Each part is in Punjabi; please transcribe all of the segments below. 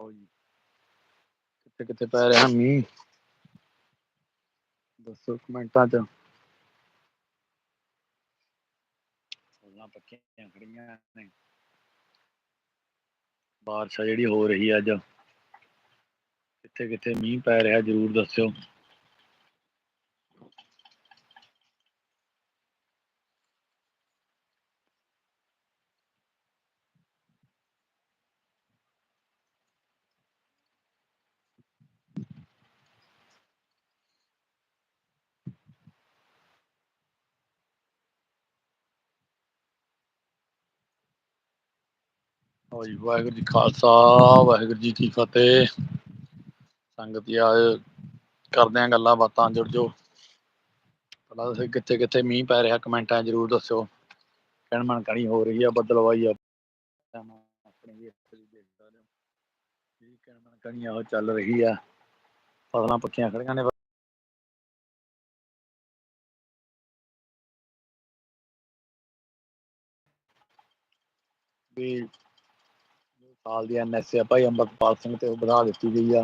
ਲਓ ਜੀ ਕਿੱਥੇ ਕਿੱਥੇ ਪੈ ਰਿਹਾ ਮੀਂਹ? ਦੱਸੋ ਕਮੈਂਟਾਂ 'ਚ। ਫੁੱਲਾਂ ਪੱਕੀਆਂ ਖੜੀਆਂ ਨੇ। ਬਾਰਿਸ਼ ਜਿਹੜੀ ਹੋ ਰਹੀ ਆ ਅੱਜ। ਕਿੱਥੇ ਕਿੱਥੇ ਮੀਂਹ ਪੈ ਰਿਹਾ ਜਰੂਰ ਦੱਸਿਓ। ਜੀ ਵਾਹਿਗੁਰੂ ਜੀ ਖਾਲਸਾ, ਵਾਹਿਗੁਰੂ ਜੀ ਕੀ ਫਤਿਹ। ਸੰਗਤ ਆ ਕਰਦੇ ਆ ਗੱਲਾਂ ਬਾਤਾਂ, ਜੁੜ ਜੋ ਪਹਿਲਾਂ ਤੁਸੀਂ ਕਿੱਥੇ ਕਿੱਥੇ ਮੀਂਹ ਪੈ ਰਿਹਾ, ਕਮੈਂਟਾਂ ਜਰੂਰ ਦੱਸਿਓ। ਕਹਿਣ ਮਨ ਕਣੀ ਹੋ ਰਹੀ ਆ ਬੱਦਲਵਾਈ ਆ। ਆਪਣੇ ਵੀ ਇੱਥੇ ਵੀ ਦੇਖ ਜੀ ਕਹਿਣ ਮਨ ਕਣੀ ਉਹ ਚੱਲ ਰਹੀ ਆ। ਫਸਲਾਂ ਪੱਕੀਆਂ ਖੜੀਆਂ ਨੇ। ਵੀ ਸਾਲ ਦੀ ਐਨਐਸਏ ਭਾਈ, ਅੰਮ੍ਰਿਤਪਾਲ ਸਿੰਘ ਤੇ ਵਧਾ ਦਿੱਤੀ ਗਈ ਆ।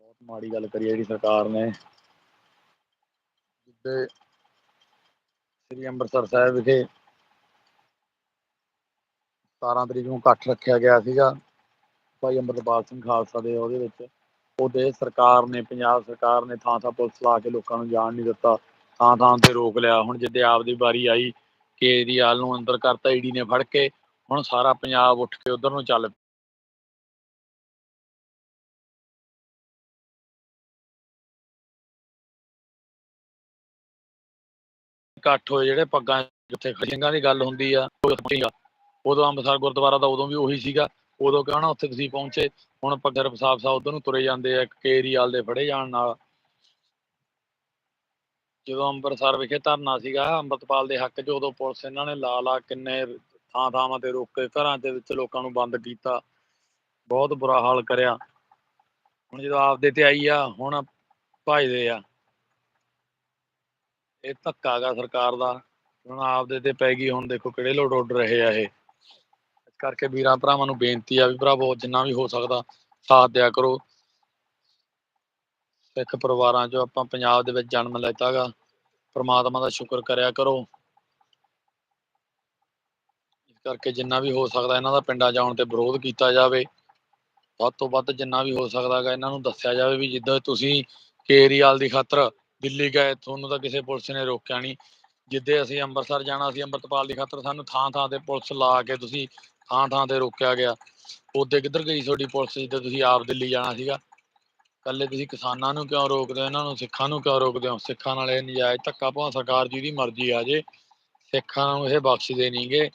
ਬਹੁਤ ਮਾੜੀ ਗੱਲ ਕਰੀ ਜਿਹੜੀ ਸਰਕਾਰ ਨੇ। ਜਿੱਦੇ ਸ੍ਰੀ ਅੰਮ੍ਰਿਤਸਰ ਸਾਹਿਬ ਵਿਖੇ 17 ਤਰੀਕ ਨੂੰ ਇਕੱਠ ਰੱਖਿਆ ਗਿਆ ਸੀਗਾ, ਭਾਈ ਅੰਮ੍ਰਿਤਪਾਲ ਸਿੰਘ ਖਾਲਸਾ ਦੇ ਉਹਦੇ ਵਿੱਚ। ਉਹਦੇ ਸਰਕਾਰ ਨੇ, ਪੰਜਾਬ ਸਰਕਾਰ ਨੇ ਥਾਂ ਥਾਂ ਪੁਲਿਸ ਲਾ ਕੇ ਲੋਕਾਂ ਨੂੰ ਜਾਣ ਨਹੀਂ ਦਿੱਤਾ। ਥਾਂ ਥਾਂ ਤੇ ਰੋਕ ਲਿਆ। ਹੁਣ ਜਿੱਦੇ ਆਪਦੀ ਵਾਰੀ ਆਈ, ਕੇਜਰੀਵਾਲ ਨੂੰ ਅੰਦਰ ਕਰਤਾ, ਈਡੀ ਨੇ ਫੜ ਕੇ। ਹੁਣ ਸਾਰਾ ਪੰਜਾਬ ਉੱਠ ਕੇ ਉਧਰ ਨੂੰ ਚੱਲ ਇਕੱਠ ਹੋਏ ਜਿਹੜੇ ਪੱਗਾਂ ਜਿੱਥੇ ਖੜੀਆਂ ਦੀ ਗੱਲ ਹੁੰਦੀ ਆ ਉਦੋਂ ਅੰਮ੍ਰਿਤਸਰ ਗੁਰਦੁਆਰਾ ਦਾ ਉਦੋਂ ਵੀ ਉਹੀ ਸੀਗਾ। ਉਦੋਂ ਕਿਉਂ ਉੱਥੇ ਤੁਸੀਂ ਪਹੁੰਚੇ, ਹੁਣ ਪੱਗਰ ਸਾਹਿਬ ਸਾਹਿਬ ਉਧਰ ਨੂੰ ਤੁਰੇ ਜਾਂਦੇ ਆ ਕੇਰੀਵਾਲ ਦੇ ਫੜੇ ਜਾਣ ਨਾਲ। ਜਦੋਂ ਅੰਮ੍ਰਿਤਸਰ ਵਿਖੇ ਧਰਨਾ ਸੀਗਾ, ਅੰਮ੍ਰਿਤਪਾਲ ਦੇ ਹੱਕ 'ਚ ਉਦੋਂ ਪੁਲਿਸ ਇਹਨਾਂ ਨੇ ਲਾ ਲਾ ਕਿੰਨੇ ਥਾਂ ਥਾਵਾਂ ਤੇ ਰੋਕ ਕੇ ਘਰਾਂ ਦੇ ਵਿੱਚ ਲੋਕਾਂ ਨੂੰ ਬੰਦ ਕੀਤਾ। ਬਹੁਤ ਬੁਰਾ ਹਾਲ ਕਰਿਆ। ਹੁਣ ਜਦੋਂ ਆਪਦੇ ਤੇ ਆਈ ਆ, ਹੁਣ ਭਜਦੇ ਆ। ਇਹ ਧੱਕਾ ਗਾ ਸਰਕਾਰ ਦਾ। ਹੁਣ ਆਪਦੇ ਤੇ ਪੈ ਗਈ, ਹੁਣ ਦੇਖੋ ਕਿਹੜੇ ਲੋਟ ਉੱਡ ਰਹੇ ਆ ਇਹ। ਇਸ ਕਰਕੇ ਵੀਰਾਂ ਭਰਾਵਾਂ ਨੂੰ ਬੇਨਤੀ ਆ ਵੀ ਭਰਾਵੋ ਜਿੰਨਾ ਵੀ ਹੋ ਸਕਦਾ, ਸਾਥ ਦਿਆ ਕਰੋ। ਸਿੱਖ ਪਰਿਵਾਰਾਂ 'ਚੋਂ ਆਪਾਂ ਪੰਜਾਬ ਦੇ ਵਿੱਚ ਜਨਮ ਲੈਤਾ ਗਾ। ਪ੍ਰਮਾਤਮਾ ਦਾ ਸ਼ੁਕਰ ਕਰਿਆ ਕਰੋ। ਕਰਕੇ ਜਿੰਨਾ ਵੀ ਹੋ ਸਕਦਾ ਇਹਨਾਂ ਦਾ ਪਿੰਡਾਂ ਜਾਣ ਤੇ ਵਿਰੋਧ ਕੀਤਾ ਜਾਵੇ। ਵੱਧ ਤੋਂ ਵੱਧ ਜਿੰਨਾ ਵੀ ਹੋ ਸਕਦਾ ਗਾ ਇਹਨਾਂ ਨੂੰ ਦੱਸਿਆ ਜਾਵੇ ਵੀ ਜਿੱਦਾਂ ਤੁਸੀਂ ਕੇਰੀਵਾਲ ਦੀ ਖਾਤਰ ਦਿੱਲੀ ਗਏ, ਤੁਹਾਨੂੰ ਤਾਂ ਕਿਸੇ ਪੁਲਿਸ ਨੇ ਰੋਕਿਆ ਨਹੀਂ ਜਿੱਦੇ ਅਸੀਂ ਅੰਮ੍ਰਿਤਸਰ ਜਾਣਾ ਸੀ ਅੰਮ੍ਰਿਤਪਾਲ ਦੀ ਖਾਤਰ ਸਾਨੂੰ ਥਾਂ ਥਾਂ ਤੇ ਪੁਲਿਸ ਲਾ ਕੇ ਤੁਸੀਂ ਥਾਂ ਥਾਂ ਤੇ ਰੋਕਿਆ ਗਿਆ। ਉਹਦੇ ਕਿੱਧਰ ਗਈ ਤੁਹਾਡੀ ਪੁਲਿਸ ਜਿੱਦਾਂ ਤੁਸੀਂ ਆਪ ਦਿੱਲੀ ਜਾਣਾ ਸੀਗਾ? ਕੱਲੇ ਤੁਸੀਂ ਕਿਸਾਨਾਂ ਨੂੰ ਕਿਉਂ ਰੋਕਦੇ ਹੋ? ਇਹਨਾਂ ਨੂੰ ਸਿੱਖਾਂ ਨੂੰ ਕਿਉਂ ਰੋਕਦੇ ਹੋ? ਸਿੱਖਾਂ ਨਾਲ ਇਹ ਨਜਾਇਜ਼ ਧੱਕਾ, ਭਾਵੇਂ ਸਰਕਾਰ ਜਿਹਦੀ ਮਰਜ਼ੀ ਆ ਜੇ, ਸਿੱਖਾਂ ਨੂੰ ਇਹ ਬਖਸ਼ਦੇ ਨਹੀਂਗੇ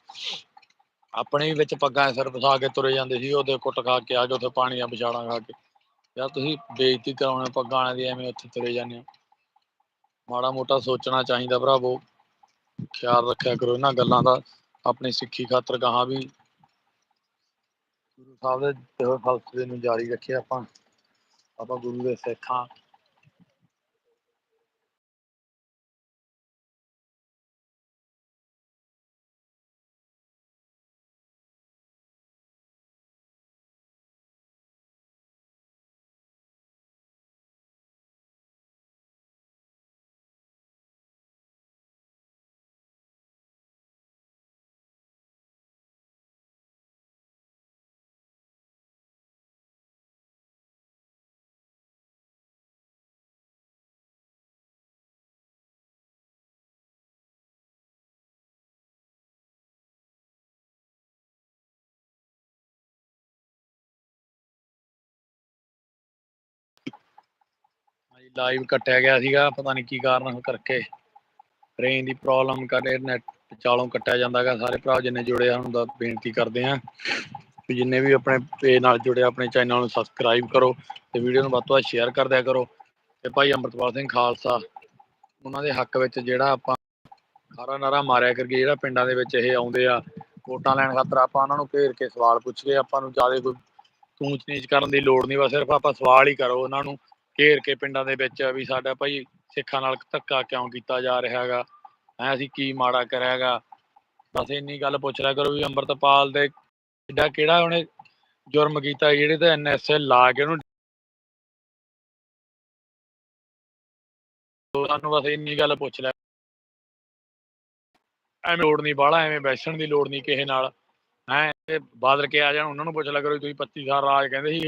ਆਪਣੇ ਵੀ ਵਿੱਚ ਪੱਗਾਂ ਸਿਰ ਵਸਾ ਕੇ ਤੁਰੇ ਜਾਂਦੇ ਸੀ, ਉਹਦੇ ਕੁੱਟ ਖਾ ਕੇ ਆ ਕੇ ਉੱਥੇ ਪਾਣੀਆਂ ਵਿਛਾੜਾਂ ਖਾ ਕੇ। ਯਾਰ ਤੁਸੀਂ ਬੇਇੱਜ਼ਤੀ ਕਰਾਉਣੇ, ਪੱਗਾਂ ਵਾਲਿਆਂ ਦੀ ਐਵੇਂ ਉੱਥੇ ਤੁਰੇ ਜਾਂਦੇ ਹੋ। ਮਾੜਾ ਮੋਟਾ ਸੋਚਣਾ ਚਾਹੀਦਾ ਭਰਾਵੋ। ਖਿਆਲ ਰੱਖਿਆ ਕਰੋ ਇਹਨਾਂ ਗੱਲਾਂ ਦਾ। ਆਪਣੀ ਸਿੱਖੀ ਖਾਤਰ ਗਾਹਾਂ ਵੀ ਗੁਰੂ ਸਾਹਿਬ ਦੇ ਫਲਸਫੇ ਨੂੰ ਜਾਰੀ ਰੱਖਿਆ ਆਪਾਂ। ਆਪਾਂ ਗੁਰੂ ਦੇ ਸਿੱਖਾਂ ਲਾਈਵ ਕੱਟਿਆ ਗਿਆ ਸੀਗਾ, ਪਤਾ ਨਹੀਂ ਕੀ ਕਾਰਨ ਕਰਕੇ। ਟ੍ਰੇਨ ਦੀ ਪ੍ਰੋਬਲਮ ਕਰਕੇ ਨੈਟ ਚਾਲੋਂ ਕੱਟਿਆ ਜਾਂਦਾ ਸਾਰੇ ਭਰਾ ਜਿੰਨੇ ਜੁੜੇ ਆ ਦਾ ਬੇਨਤੀ ਕਰਦੇ ਆ ਕਿ ਜਿੰਨੇ ਵੀ ਆਪਣੇ ਪੇਜ ਨਾਲ ਜੁੜੇ ਆਪਣੇ ਚੈਨਲ ਨੂੰ ਸਬਸਕ੍ਰਾਈਬ ਕਰੋ ਤੇ ਵੀਡੀਓ ਨੂੰ ਵੱਧ ਤੋਂ ਵੱਧ ਸ਼ੇਅਰ ਕਰ ਦਿਆ ਕਰੋ। ਤੇ ਭਾਈ ਅੰਮ੍ਰਿਤਪਾਲ ਸਿੰਘ ਖਾਲਸਾ, ਉਹਨਾਂ ਦੇ ਹੱਕ ਵਿੱਚ ਜਿਹੜਾ ਆਪਾਂ ਖਾਰਾ ਨਾਰਾ ਮਾਰਿਆ ਕਰਕੇ ਜਿਹੜਾ ਪਿੰਡਾਂ ਦੇ ਵਿੱਚ ਇਹ ਆਉਂਦੇ ਆ, ਵੋਟਾਂ ਲੈਣ ਖਾਤਰ ਆਪਾਂ ਉਹਨਾਂ ਨੂੰ ਘੇਰ ਕੇ ਸਵਾਲ ਪੁੱਛ ਕੇ ਆਪਾਂ ਨੂੰ ਜ਼ਿਆਦਾ ਕੋਈ ਤੂੰ ਨੀਚ ਕਰਨ ਦੀ ਲੋੜ ਨਹੀਂ ਬਸ ਸਿਰਫ ਆਪਾਂ ਸਵਾਲ ਹੀ ਕਰੋ ਉਹਨਾਂ ਨੂੰ। ਘੇਰ ਕੇ ਪਿੰਡਾਂ ਦੇ ਵਿੱਚ ਵੀ ਸਾਡਾ ਭਾਈ ਸਿੱਖਾਂ ਨਾਲ ਧੱਕਾ ਕਿਉਂ ਕੀਤਾ ਜਾ ਰਿਹਾ ਹੈਗਾ? ਐ ਅਸੀਂ ਕੀ ਮਾੜਾ ਕਰਿਆ ਹੈਗਾ? ਬਸ ਇੰਨੀ ਗੱਲ ਪੁੱਛ ਲਿਆ ਕਰੋ ਵੀ ਅੰਮ੍ਰਿਤਪਾਲ ਦੇ ਕਿੱਡਾ, ਕਿਹੜਾ ਉਹਨੇ ਜੁਰਮ ਕੀਤਾ, ਜਿਹੜੇ ਤੇ ਐਨਐਸਏ ਲਾ ਕੇ ਉਹਨੂੰ ਸਾਨੂੰ ਬਸ ਇੰਨੀ ਗੱਲ ਪੁੱਛ ਲੈ ਐਵੇਂ ਲੋੜ ਨਹੀਂ ਬਾਹਲਾ, ਐਵੇਂ ਬੈਸਣ ਦੀ ਲੋੜ ਨਹੀਂ ਕਿਸੇ ਨਾਲ। ਹੈ ਬਾਦਲ ਕੇ ਆ ਜਾਣ, ਉਹਨਾਂ ਨੂੰ ਪੁੱਛ ਲਿਆ ਕਰੋ ਤੁਸੀਂ 25 ਸਾਲ ਰਾਜ ਕਹਿੰਦੇ ਸੀ।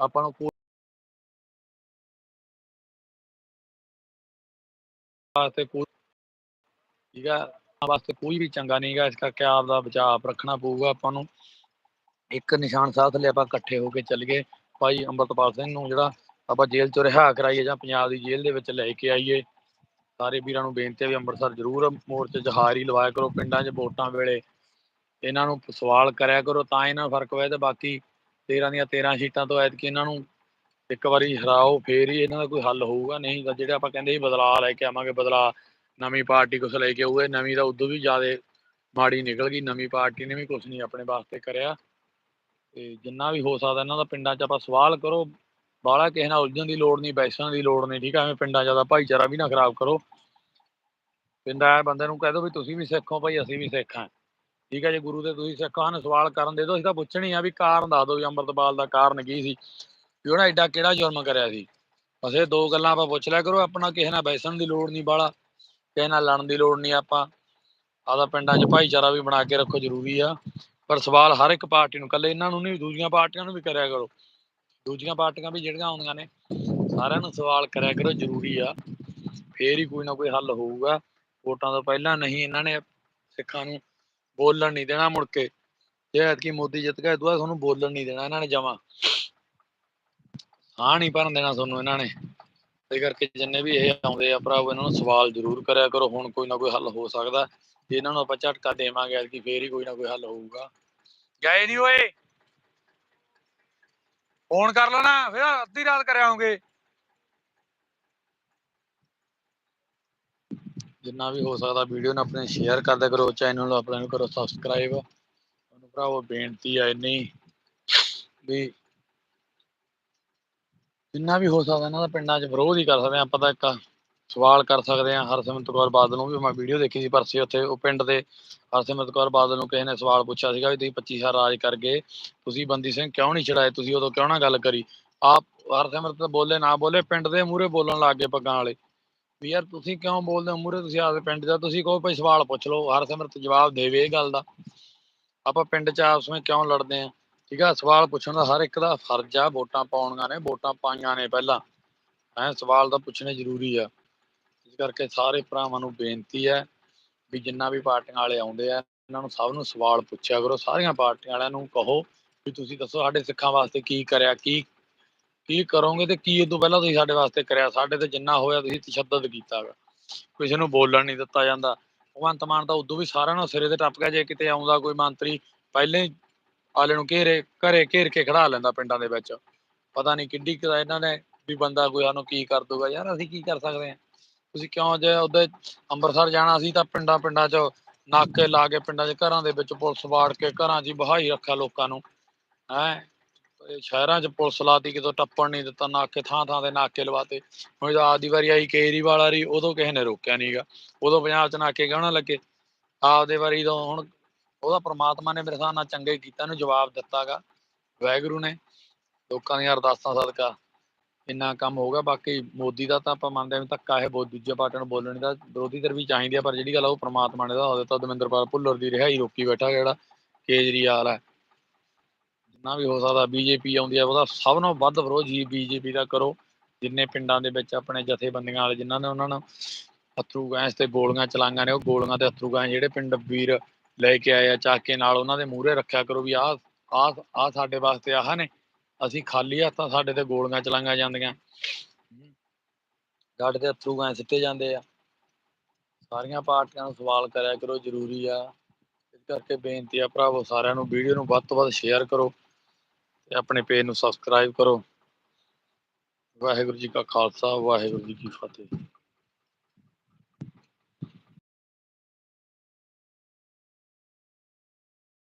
ਆਪਾਂ ਨੂੰ ਕੋਈ ਵਾਸਤੇ ਕੋਈ ਠੀਕ ਆ ਵਾਸਤੇ ਕੋਈ ਵੀ ਚੰਗਾ ਨਹੀਂਗਾ ਇਸ ਕਰਕੇ ਆਪ ਦਾ ਬਚਾਅ ਆਪ ਰੱਖਣਾ ਪਊਗਾ ਆਪਾਂ ਨੂੰ। ਇੱਕ ਨਿਸ਼ਾਨ ਸਾਥ ਥੱਲੇ ਆਪਾਂ ਇਕੱਠੇ ਹੋ ਕੇ ਚੱਲ ਗਏ ਭਾਈ ਅੰਮ੍ਰਿਤਪਾਲ ਸਿੰਘ ਨੂੰ ਜਿਹੜਾ ਆਪਾਂ ਜੇਲ੍ਹ ਚੋਂ ਰਿਹਾ ਕਰਾਈਏ ਜਾਂ ਪੰਜਾਬ ਦੀ ਜੇਲ੍ਹ ਦੇ ਵਿੱਚ ਲੈ ਕੇ ਆਈਏ। ਸਾਰੇ ਵੀਰਾਂ ਨੂੰ ਬੇਨਤੀ ਹੈ ਵੀ ਅੰਮ੍ਰਿਤਸਰ ਜ਼ਰੂਰ ਮੋਰਚੇ 'ਚ ਹਾਰੀ ਲਵਾਇਆ ਕਰੋ, ਪਿੰਡਾਂ 'ਚ ਵੋਟਾਂ ਵੇਲੇ। ਇਹਨਾਂ ਨੂੰ ਸਵਾਲ ਕਰਿਆ ਕਰੋ, ਤਾਂ ਇਹਨਾਂ ਨੂੰ ਫ਼ਰਕ ਹੋਇਆ ਤੇ ਬਾਕੀ 13 ਦੀਆਂ 13 ਸੀਟਾਂ ਤੋਂ ਐਤਕੀ ਇਹਨਾਂ ਨੂੰ ਇੱਕ ਵਾਰੀ ਹਰਾਓ, ਫੇਰ ਹੀ ਇਹਨਾਂ ਦਾ ਕੋਈ ਹੱਲ ਹੋਊਗਾ, ਨਹੀਂ ਤਾਂ ਜਿਹੜੇ ਆਪਾਂ ਕਹਿੰਦੇ ਸੀ ਬਦਲਾਅ ਲੈ ਕੇ ਆਵਾਂਗੇ, ਬਦਲਾਅ, ਨਵੀਂ ਪਾਰਟੀ ਕੁਛ ਲੈ ਕੇ ਆਊਗੇ, ਨਵੀਂ ਤਾਂ ਉਦੋਂ ਵੀ ਜ਼ਿਆਦਾ ਮਾੜੀ ਨਿਕਲ ਗਈ, ਨਵੀਂ ਪਾਰਟੀ ਨੇ ਵੀ ਕੁਛ ਨਹੀਂ ਆਪਣੇ ਵਾਸਤੇ ਕਰਿਆ। ਤੇ ਜਿੰਨਾ ਵੀ ਹੋ ਸਕਦਾ ਇਹਨਾਂ ਦਾ ਪਿੰਡਾਂ 'ਚ ਆਪਾਂ ਸਵਾਲ ਕਰੋ, ਬਾਹਲਾ ਕਿਸੇ ਨਾਲ ਉਲਝਣ ਦੀ ਲੋੜ ਨਹੀਂ, ਬੈਸਣ ਦੀ ਲੋੜ ਨਹੀਂ, ਠੀਕ ਆ, ਐਵੇਂ ਪਿੰਡਾਂ 'ਚ ਦਾ ਭਾਈਚਾਰਾ ਵੀ ਨਾ ਖਰਾਬ ਕਰੋ। ਪਿੰਡਾਂ ਬੰਦੇ ਨੂੰ ਕਹਿ ਦਿਓ ਵੀ ਤੁਸੀਂ ਵੀ ਸਿੱਖ ਹੋ, ਭਾਈ ਅਸੀਂ ਵੀ ਸਿੱਖ ਹਾਂ ਠੀਕ ਹੈ ਜੇ, ਗੁਰੂ ਦੇ ਤੁਸੀਂ ਸਿੱਖਾਂ ਨੂੰ ਸਵਾਲ ਕਰਨ ਦੇ ਦੋ ਅਸੀਂ ਤਾਂ ਪੁੱਛਣੀ ਆ ਵੀ ਕਾਰਨ ਦੱਸ ਦਿਓ ਵੀ ਅੰਮ੍ਰਿਤਪਾਲ ਦਾ ਕਾਰਨ ਕੀ ਸੀ, ਵੀ ਉਹਨੇ ਐਡਾ ਕਿਹੜਾ ਜੁਰਮ ਕਰਿਆ ਸੀ। ਬਸ ਇਹ ਦੋ ਗੱਲਾਂ ਆਪਾਂ ਪੁੱਛ ਲਿਆ ਕਰੋ, ਆਪਣਾ ਕਿਸੇ ਨਾਲ ਬੈਸਣ ਦੀ ਲੋੜ ਨਹੀਂ ਬਾਹਲਾ, ਕਿਸੇ ਨਾਲ ਲੜਨ ਦੀ ਲੋੜ ਨਹੀਂ ਆਪਾਂ। ਆਦਾ ਪਿੰਡਾਂ 'ਚ ਭਾਈਚਾਰਾ ਵੀ ਬਣਾ ਕੇ ਰੱਖੋ ਜ਼ਰੂਰੀ ਆ। ਪਰ ਸਵਾਲ ਹਰ ਇੱਕ ਪਾਰਟੀ ਨੂੰ ਕੱਲੇ ਇਹਨਾਂ ਨੂੰ ਨਹੀਂ, ਦੂਜੀਆਂ ਪਾਰਟੀਆਂ ਨੂੰ ਵੀ ਕਰਿਆ ਕਰੋ। ਦੂਜੀਆਂ ਪਾਰਟੀਆਂ ਵੀ ਜਿਹੜੀਆਂ ਆਉਂਦੀਆਂ ਨੇ, ਸਾਰਿਆਂ ਨੂੰ ਸਵਾਲ ਕਰਿਆ ਕਰੋ, ਜ਼ਰੂਰੀ ਆ। ਫੇਰ ਹੀ ਕੋਈ ਨਾ ਕੋਈ ਹੱਲ ਹੋਊਗਾ। ਵੋਟਾਂ ਤੋਂ ਪਹਿਲਾਂ ਨਹੀਂ ਇਹਨਾਂ ਨੇ ਸਿੱਖਾਂ ਨੂੰ ਬੋਲਣ ਨਹੀਂ ਦੇਣਾ ਮੁੜ ਕੇ। ਜੇ ਐਤਕੀ ਮੋਦੀ ਜਿੱਤ ਗਿਆ ਦੁਆ ਤੁਹਾਨੂੰ ਬੋਲਣ ਨਹੀਂ ਦੇਣਾ, ਇਹਨਾਂ ਨੇ ਜਮਾ। ਹਾਂ ਨਹੀਂ ਭਰਨ ਦੇਣਾ ਤੁਹਾਨੂੰ ਇਹਨਾਂ ਨੇ। ਤੇ ਕਰਕੇ ਜਿੰਨੇ ਵੀ ਇਹ ਆਉਂਦੇ ਆ ਭਰਾਵੋ, ਇਹਨਾਂ ਨੂੰ ਸਵਾਲ ਜ਼ਰੂਰ ਕਰਿਆ ਕਰੋ, ਹੁਣ ਕੋਈ ਨਾ ਕੋਈ ਹੱਲ ਹੋ ਸਕਦਾ। ਜੇ ਇਹਨਾਂ ਨੂੰ ਆਪਾਂ ਝਟਕਾ ਦੇਵਾਂਗੇ, ਐਤਕੀ ਫੇਰ ਹੀ ਕੋਈ ਨਾ ਕੋਈ ਹੱਲ ਹੋਊਗਾ। ਗਏ ਨਹੀਂ ਓਏ। ਫੋਨ ਕਰ ਲੈਣਾ ਫਿਰ ਅੱਧੀ ਰਾਤ ਕਰਿਆ ਆਉਂਗੇ ਜਿੰਨਾ ਵੀ ਹੋ ਸਕਦਾ ਵੀਡੀਓ ਨੂੰ ਆਪਣੇ ਸ਼ੇਅਰ ਕਰਦੇ ਕਰੋ, ਚੈਨਲ ਨੂੰ ਆਪਣੇ ਨੂੰ ਕਰੋ ਸਬਸਕ੍ਰਾਈਬ ਤੁਹਾਨੂੰ ਭਰਾਵੋ ਬੇਨਤੀ ਹੈ ਇੰਨੀ ਵੀ ਜਿੰਨਾ ਵੀ ਹੋ ਸਕਦਾ ਇਹਨਾਂ ਦਾ ਪਿੰਡਾਂ 'ਚ ਵਿਰੋਧ ਹੀ ਕਰ ਸਕਦੇ ਆ ਆਪਾਂ ਤਾਂ ਇੱਕ ਸਵਾਲ ਕਰ ਸਕਦੇ ਆ ਹਰਸਿਮਰਤ ਕੌਰ ਬਾਦਲ ਨੂੰ ਵੀ ਮੈਂ ਵੀਡੀਓ ਦੇਖੀ ਸੀ ਪਰਸੇ ਉੱਥੇ, ਉਹ ਪਿੰਡ ਦੇ ਹਰਸਿਮਰਤ ਕੌਰ ਬਾਦਲ ਨੂੰ ਕਿਸੇ ਨੇ ਸਵਾਲ ਪੁੱਛਿਆ ਸੀਗਾ ਵੀ ਤੁਸੀਂ 25 ਸਾਲ ਰਾਜ ਕਰ ਗਏ, ਤੁਸੀਂ ਬੰਦੀ ਸਿੰਘ ਕਿਉਂ ਨਹੀਂ ਛੜਾਏ ਤੁਸੀਂ ਉਦੋਂ ਕਿਉਂ ਨਾ ਗੱਲ ਕਰੀ? ਆਪ ਹਰਸਿਮਰਤ ਬੋਲੇ ਨਾ ਬੋਲੇ, ਪਿੰਡ ਦੇ ਮੂਹਰੇ ਬੋਲਣ ਲੱਗ ਗਏ ਪੱਗਾਂ ਵਾਲੇ। ਵੀ ਯਾਰ ਤੁਸੀਂ ਕਿਉਂ ਬੋਲਦੇ ਹੋ? ਮੂਹਰੇ ਤੁਸੀਂ ਆਪਦੇ ਪਿੰਡ ਦਾ ਤੁਸੀਂ ਕਹੋ ਭਾਈ ਸਵਾਲ ਪੁੱਛ ਲਓ। ਹਰਸਿਮਰਤ ਜਵਾਬ ਦੇਵੇ ਇਹ ਗੱਲ ਦਾ। ਆਪਾਂ ਪਿੰਡ 'ਚ ਆਪਸ ਵਿੱਚ ਕਿਉਂ ਲੜਦੇ ਆ ਠੀਕ ਆ? ਸਵਾਲ ਪੁੱਛਣ ਦਾ ਹਰ ਇੱਕ ਦਾ ਫਰਜ਼ ਆ। ਵੋਟਾਂ ਪਾਉਣੀਆਂ ਨੇ, ਵੋਟਾਂ ਪਾਈਆਂ ਨੇ ਪਹਿਲਾਂ। ਐ ਸਵਾਲ ਤਾਂ ਪੁੱਛਣੇ ਜ਼ਰੂਰੀ ਆ। ਇਸ ਕਰਕੇ ਸਾਰੇ ਭਰਾਵਾਂ ਨੂੰ ਬੇਨਤੀ ਹੈ ਵੀ ਜਿੰਨਾ ਵੀ ਪਾਰਟੀਆਂ ਵਾਲੇ ਆਉਂਦੇ ਆ, ਇਹਨਾਂ ਨੂੰ ਸਭ ਨੂੰ ਸਵਾਲ ਪੁੱਛਿਆ ਕਰੋ। ਸਾਰੀਆਂ ਪਾਰਟੀਆਂ ਵਾਲਿਆਂ ਨੂੰ ਕਹੋ ਵੀ ਤੁਸੀਂ ਦੱਸੋ ਸਾਡੇ ਸਿੱਖਾਂ ਵਾਸਤੇ ਕੀ ਕਰਿਆ, ਕੀ ਕੀ ਕਰੋਗੇ ਤੇ ਕੀ ਇਹ ਤੋਂ ਪਹਿਲਾਂ ਤੁਸੀਂ ਸਾਡੇ ਵਾਸਤੇ ਕਰਿਆ? ਸਾਡੇ ਤੇ ਜਿੰਨਾ ਹੋਇਆ ਤੁਸੀਂ ਤਸ਼ੱਦਦ ਕੀਤਾ ਗਾ ਕਿਸੇ ਨੂੰ ਬੋਲਣ ਨਹੀਂ ਦਿੱਤਾ ਜਾਂਦਾ। ਭਗਵੰਤ ਮਾਨ ਤਾਂ ਉਦੋਂ ਵੀ ਸਾਰਿਆਂ ਨੂੰ ਸਿਰੇ ਤੇ ਟੱਪ ਗਿਆ। ਜੇ ਕਿਤੇ ਆਉਂਦਾ ਕੋਈ ਮੰਤਰੀ, ਪਹਿਲੇ ਆਲੇ ਨੂੰ ਘੇਰੇ, ਘਰੇ ਘੇਰ ਕੇ ਖੜਾ ਲੈਂਦਾ ਪਿੰਡਾਂ ਦੇ ਵਿੱਚ। ਪਤਾ ਨਹੀਂ ਕਿੱਡੀ ਕੁ ਇਹਨਾਂ ਨੇ ਵੀ ਬੰਦਾ ਕੋਈ ਸਾਨੂੰ ਕੀ ਕਰ ਦੂਗਾ ਯਾਰ ਅਸੀਂ ਕੀ ਕਰ ਸਕਦੇ ਹਾਂ? ਤੁਸੀਂ ਕਿਉਂ ਜੇ ਉਹਦੇ ਅੰਮ੍ਰਿਤਸਰ ਜਾਣਾ ਸੀ ਤਾਂ ਪਿੰਡਾਂ ਪਿੰਡਾਂ 'ਚ ਨਾਕੇ ਲਾ ਕੇ ਪਿੰਡਾਂ 'ਚ ਘਰਾਂ ਦੇ ਵਿੱਚ ਪੁਲਿਸ ਵਾੜ ਕੇ ਘਰਾਂ 'ਚ ਬਹਾਈ ਰੱਖਿਆ ਲੋਕਾਂ ਨੂੰ। ਹੈ? ਸ਼ਹਿਰਾਂ 'ਚ ਪੁਲਿਸ ਲਾਤੀ ਕਿਤੋਂ ਟੱਪਣ ਨਹੀਂ ਦਿੱਤਾ ਨਾਕੇ ਥਾਂ ਥਾਂ ਤੇ ਨਾਕੇ ਲਵਾਤੇ। ਹੁਣ ਜਦੋਂ ਆਦੀ ਵਾਰੀ ਆਈ ਕੇਜਰੀਵਾਲ ਵਾਲੀ, ਉਦੋਂ ਕਿਸੇ ਨੇ ਰੋਕਿਆ ਨਹੀਂਗਾ ਉਦੋਂ ਪੰਜਾਬ 'ਚ ਨਾਕੇ ਕਿਉਂ ਲੱਗੇ। ਆਪਦੇ ਵਾਰੀ ਤੋਂ ਹੁਣ ਉਹਦਾ ਪ੍ਰਮਾਤਮਾ ਨੇ ਮੇਰੇ ਹਿਸਾਬ ਨਾਲ ਚੰਗੇ ਕੀਤਾ, ਇਹਨੂੰ ਜਵਾਬ ਦਿੱਤਾਗਾ। ਵਾਹਿਗੁਰੂ ਨੇ। ਲੋਕਾਂ ਦੀਆਂ ਅਰਦਾਸਾਂ, ਸਦਕਾ। ਇੰਨਾ ਕੰਮ ਹੋਊਗਾ ਬਾਕੀ ਮੋਦੀ ਦਾ ਤਾਂ ਆਪਾਂ ਮੰਨਦੇ ਹਾਂ ਧੱਕਾ ਹੈ ਬਹੁਤ, ਦੂਜੇ ਪਾਰਟੀ ਨੂੰ ਬੋਲਣ ਦਾ ਵਿਰੋਧੀ ਧਿਰ ਵੀ ਚਾਹੀਦੀ ਆ, ਪਰ ਜਿਹੜੀ ਗੱਲ ਉਹ ਪ੍ਰਮਾਤਮਾ ਨੇ ਦਾ ਦਿੱਤਾ ਦਮਿੰਦਰਪਾਲ ਭੁੱਲਰ ਦੀ ਰਿਹਾਈ ਰੋਕੀ ਬੈਠਾ ਜਿਹੜਾ ਕੇਜਰੀਵਾਲ ਹੈ ਜਿੰਨਾ ਵੀ ਹੋ ਸਕਦਾ ਬੀਜੇਪੀ ਆਉਂਦੀ ਆ ਉਹਦਾ ਸਭ ਨਾਲੋਂ ਵੱਧ ਵਿਰੋਧ ਜੀ ਬੀਜੇਪੀ ਦਾ ਕਰੋ। ਜਿੰਨੇ ਪਿੰਡਾਂ ਦੇ ਵਿੱਚ ਆਪਣੇ ਜਥੇਬੰਦੀਆਂ ਵਾਲੇ ਜਿਨ੍ਹਾਂ ਨੇ ਉਹਨਾਂ ਨੂੰ ਅਥਰੂ ਗੈਸ ਤੇ ਗੋਲੀਆਂ ਚਲਾਈਆਂ ਨੇ, ਉਹ ਗੋਲੀਆਂ ਤੇ ਅਥਰੂ ਗੈਸ ਜਿਹੜੇ ਪਿੰਡ ਵੀਰ ਲੈ ਕੇ ਆਏ ਆ, ਚਾਕੇ ਨਾਲ ਉਹਨਾਂ ਦੇ ਮੂਹਰੇ ਰੱਖਿਆ ਕਰੋ ਵੀ ਆਹ ਆਹ ਆਹ ਸਾਡੇ ਵਾਸਤੇ ਆਹ ਨੇ। ਅਸੀਂ ਖਾਲੀ ਹੱਥਾਂ ਸਾਡੇ ਤੇ ਗੋਲੀਆਂ ਚਲਾਈਆਂ ਜਾਂਦੀਆਂ। ਗੱਡ ਤੇ ਅਥਰੂ ਗੈਸ ਸਿੱਟੇ ਜਾਂਦੇ ਆ। ਸਾਰੀਆਂ ਪਾਰਟੀਆਂ ਨੂੰ ਸਵਾਲ ਕਰਿਆ ਕਰੋ, ਜ਼ਰੂਰੀ ਆ। ਇਸ ਕਰਕੇ ਬੇਨਤੀ ਆ ਭਰਾਵੋ, ਸਾਰਿਆਂ ਨੂੰ ਵੀਡੀਓ ਨੂੰ ਵੱਧ ਤੋਂ ਵੱਧ ਸ਼ੇਅਰ ਕਰੋ। ਤੇ ਆਪਣੇ ਪੇਜ ਨੂੰ ਸਬਸਕ੍ਰਾਈਬ ਕਰੋ। ਵਾਹਿਗੁਰੂ ਜੀ ਕਾ ਖਾਲਸਾ ਵਾਹਿਗੁਰੂ ਜੀ ਕੀ ਫਤਿਹ।